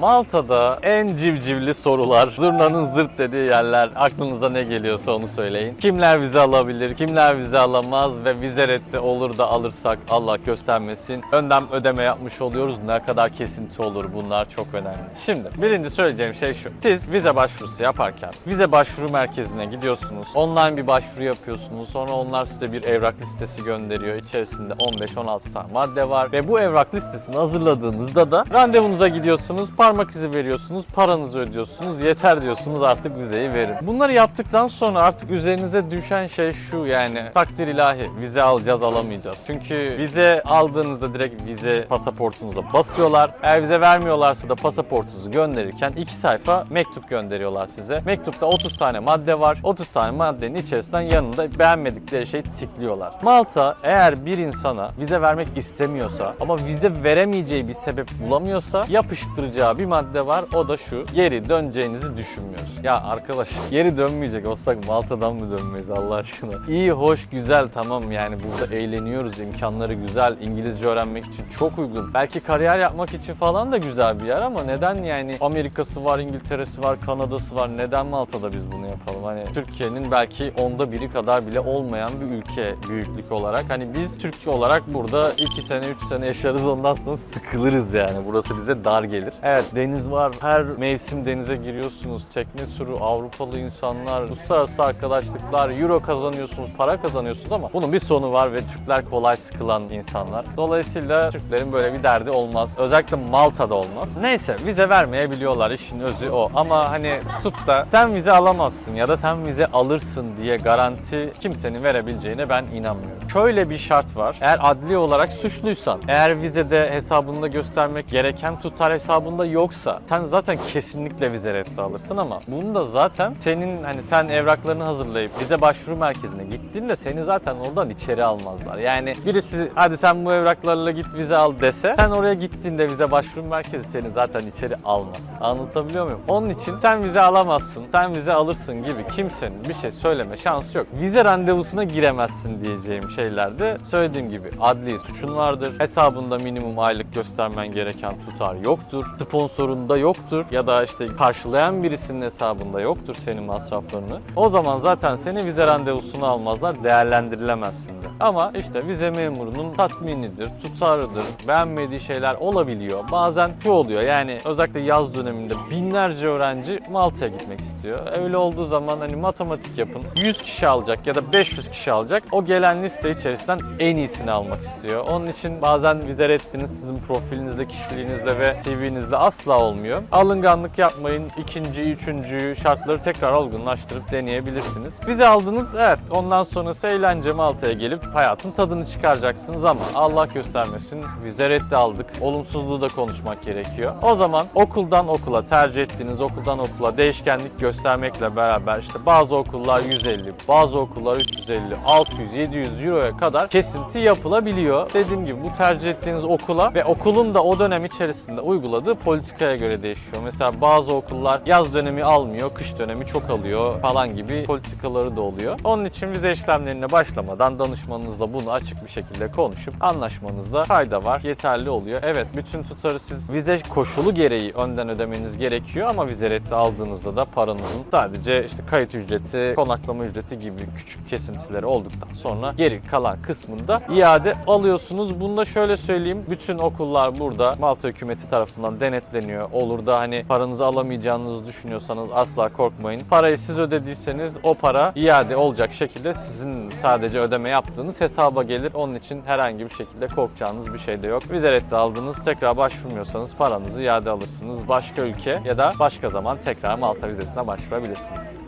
Malta'da en civcivli sorular, zurnanın zırt dediği yerler, aklınıza ne geliyorsa onu söyleyin. Kimler vize alabilir, kimler vize alamaz ve vize reddi olur da alırsak Allah göstermesin. Önden ödeme yapmış oluyoruz. Ne kadar kesinti olur bunlar çok önemli. Şimdi birinci söyleyeceğim şey şu. Siz vize başvurusu yaparken vize başvuru merkezine gidiyorsunuz. Online bir başvuru yapıyorsunuz. Sonra onlar size bir evrak listesi gönderiyor. İçerisinde 15-16 tane madde var ve bu evrak listesini hazırladığınızda da randevunuza gidiyorsunuz. Parmak izi veriyorsunuz, paranızı ödüyorsunuz, yeter diyorsunuz artık vizeyi verin. Bunları yaptıktan sonra artık üzerinize düşen şey şu yani takdir ilahi vize alacağız alamayacağız. Çünkü vize aldığınızda direkt vize pasaportunuza basıyorlar. Eğer vize vermiyorlarsa da pasaportunuzu gönderirken iki sayfa mektup gönderiyorlar size. Mektupta 30 tane madde var. 30 tane maddenin içerisinden yanında beğenmedikleri şeyi tikliyorlar. Malta eğer bir insana vize vermek istemiyorsa ama vize veremeyeceği bir sebep bulamıyorsa yapıştıracağı bir madde var. O da şu. Geri döneceğinizi düşünmüyoruz. Ya arkadaş geri dönmeyecek olsak Malta'dan mı dönmeyiz Allah aşkına? İyi, hoş, güzel tamam yani burada eğleniyoruz. imkanları güzel. İngilizce öğrenmek için çok uygun. Belki kariyer yapmak için falan da güzel bir yer ama neden yani Amerika'sı var, İngiltere'si var, Kanada'sı var. Neden Malta'da biz bunu yapalım? Hani Türkiye'nin belki onda biri kadar bile olmayan bir ülke büyüklük olarak. Hani biz Türkiye olarak burada 2 sene 3 sene yaşarız ondan sonra sıkılırız yani. Burası bize dar gelir. Evet deniz var. Her mevsim denize giriyorsunuz. Tekne turu, Avrupalı insanlar, uluslararası arkadaşlıklar, euro kazanıyorsunuz, para kazanıyorsunuz ama bunun bir sonu var ve Türkler kolay sıkılan insanlar. Dolayısıyla Türklerin böyle bir derdi olmaz. Özellikle Malta'da olmaz. Neyse vize vermeyebiliyorlar işin özü o. Ama hani tutup da sen vize alamazsın ya da sen vize alırsın diye garanti kimsenin verebileceğine ben inanmıyorum. Şöyle bir şart var. Eğer adli olarak suçluysan, eğer vizede hesabında göstermek gereken tutar hesabında yoksa sen zaten kesinlikle vize reddi alırsın ama bunu da zaten senin hani sen evraklarını hazırlayıp vize başvuru merkezine gittiğinde seni zaten oradan içeri almazlar. Yani birisi hadi sen bu evraklarla git vize al dese sen oraya gittiğinde vize başvuru merkezi seni zaten içeri almaz. Anlatabiliyor muyum? Onun için sen vize alamazsın, sen vize alırsın gibi kimsenin bir şey söyleme şansı yok. Vize randevusuna giremezsin diyeceğim şeylerde söylediğim gibi adli suçun vardır. Hesabında minimum aylık göstermen gereken tutar yoktur. Sponsorunda yoktur ya da işte karşılayan birisinin hesabında yoktur senin masraflarını. O zaman zaten seni vize randevusuna almazlar, değerlendirilemezsin de. Ama işte vize memurunun tatminidir, tutarıdır, beğenmediği şeyler olabiliyor. Bazen şu oluyor yani özellikle yaz döneminde binlerce öğrenci Malta'ya gitmek istiyor. Öyle olduğu zaman hani matematik yapın. 100 kişi alacak ya da 500 kişi alacak. O gelen liste içerisinden en iyisini almak istiyor. Onun için bazen vize reddiniz sizin profilinizle, kişiliğinizle ve CV'nizle asla olmuyor. Alınganlık yapmayın. İkinciyi, üçüncüyü, şartları tekrar olgunlaştırıp deneyebilirsiniz. Vize aldınız evet. Ondan sonrası eğlence Malta'ya gelip hayatın tadını çıkaracaksınız ama Allah göstermesin vize reddi aldık. Olumsuzluğu da konuşmak gerekiyor. O zaman okuldan okula tercih ettiğiniz okuldan okula değişkenlik göstermekle beraber işte bazı okullar 150, bazı okullar 350, 600, 700 euroya kadar kesinti yapılabiliyor. Dediğim gibi bu tercih ettiğiniz okula ve okulun da o dönem içerisinde uyguladığı politikaya göre değişiyor. Mesela bazı okullar yaz dönemi almıyor, kış dönemi çok alıyor falan gibi politikaları da oluyor. Onun için vize işlemlerine başlamadan danışmanınızla bunu açık bir şekilde konuşup anlaşmanızda fayda var. Yeterli oluyor. Evet bütün tutarı siz vize koşulu gereği önden ödemeniz gerekiyor ama vize reddi aldığınızda da paranızın sadece işte kayıt ücreti, konaklama ücreti gibi küçük kesintileri olduktan sonra geri kalan kısmında iade alıyorsunuz. Bunu da şöyle söyleyeyim. Bütün okullar burada Malta hükümeti tarafından denetleniyor. Olur da hani paranızı alamayacağınızı düşünüyorsanız asla korkmayın. Parayı siz ödediyseniz o para iade olacak şekilde sizin sadece ödeme yaptığınız hesaba gelir. Onun için herhangi bir şekilde korkacağınız bir şey de yok. Vize reddi aldınız tekrar başvurmuyorsanız paranızı iade alırsınız. Başka ülke ya da başka zaman tekrar Malta vizesine başvurabilirsiniz.